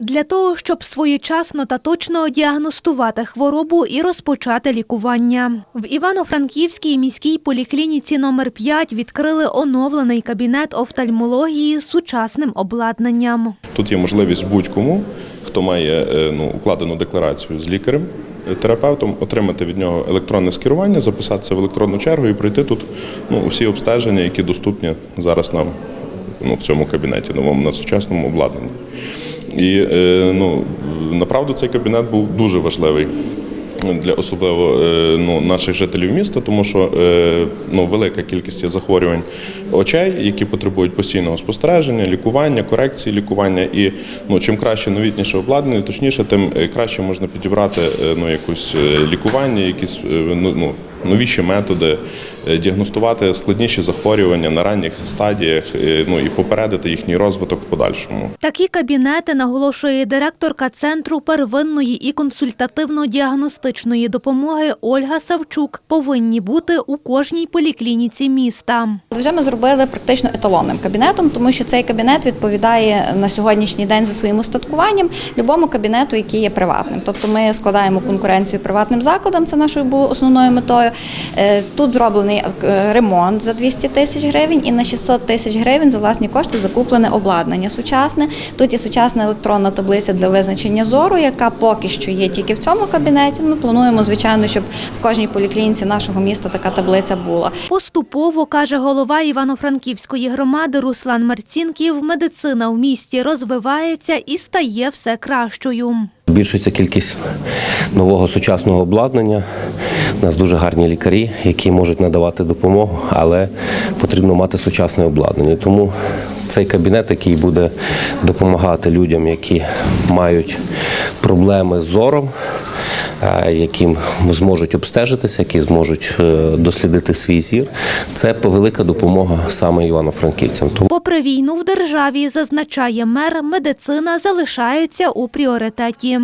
Для того, щоб своєчасно та точно діагностувати хворобу і розпочати лікування. В Івано-Франківській міській поліклініці номер 5 відкрили оновлений кабінет офтальмології з сучасним обладнанням. Тут є можливість будь-кому, хто має е, ну, укладену декларацію з лікарем, е, терапевтом, отримати від нього електронне скерування, записатися в електронну чергу і пройти тут ну, всі обстеження, які доступні зараз нам ну, в цьому кабінеті, новому на сучасному обладнанні. І е, ну, направду цей кабінет був дуже важливий. Для особливо е, ну, наших жителів міста, тому що е, ну, велика кількість є захворювань очей, які потребують постійного спостереження, лікування, корекції лікування. І ну, чим краще новітніше обладнання, точніше, тим краще можна підібрати ну, якусь лікування, якісь ну, ну, новіші методи, е, діагностувати складніші захворювання на ранніх стадіях, е, ну і попередити їхній розвиток в подальшому. Такі кабінети, наголошує директорка Центру первинної і консультативно-діагностичної допомоги Ольга Савчук, повинні бути у кожній поліклініці міста. Вже ми зробили практично еталонним кабінетом, тому що цей кабінет відповідає на сьогоднішній день за своїм устаткуванням любому кабінету, який є приватним. Тобто ми складаємо конкуренцію приватним закладам, це нашою було основною метою. Е, Тут зроблений е, ремонт за 200 тисяч гривень і на 600 тисяч гривень за власні кошти закуплене обладнання сучасне. Тут є сучасна електронна таблиця для визначення зору, яка поки що є тільки в цьому кабінеті. Ми плануємо, звичайно, щоб в кожній поліклініці нашого міста така таблиця була. Поступово, каже голова Івано-Франківської громади Руслан Марцінків, медицина в місті розвивається і стає все кращою. Збільшується кількість нового сучасного обладнання. У нас дуже гарні лікарі, які можуть надавати допомогу, але потрібно мати сучасне обладнання. Тому цей кабінет, який буде допомагати людям, які мають проблеми з зором, е, які зможуть обстежитися, які зможуть е, дослідити свій зір, це велика допомога саме івано-франківцям. Попри війну в державі, зазначає мер, медицина залишається у пріоритеті.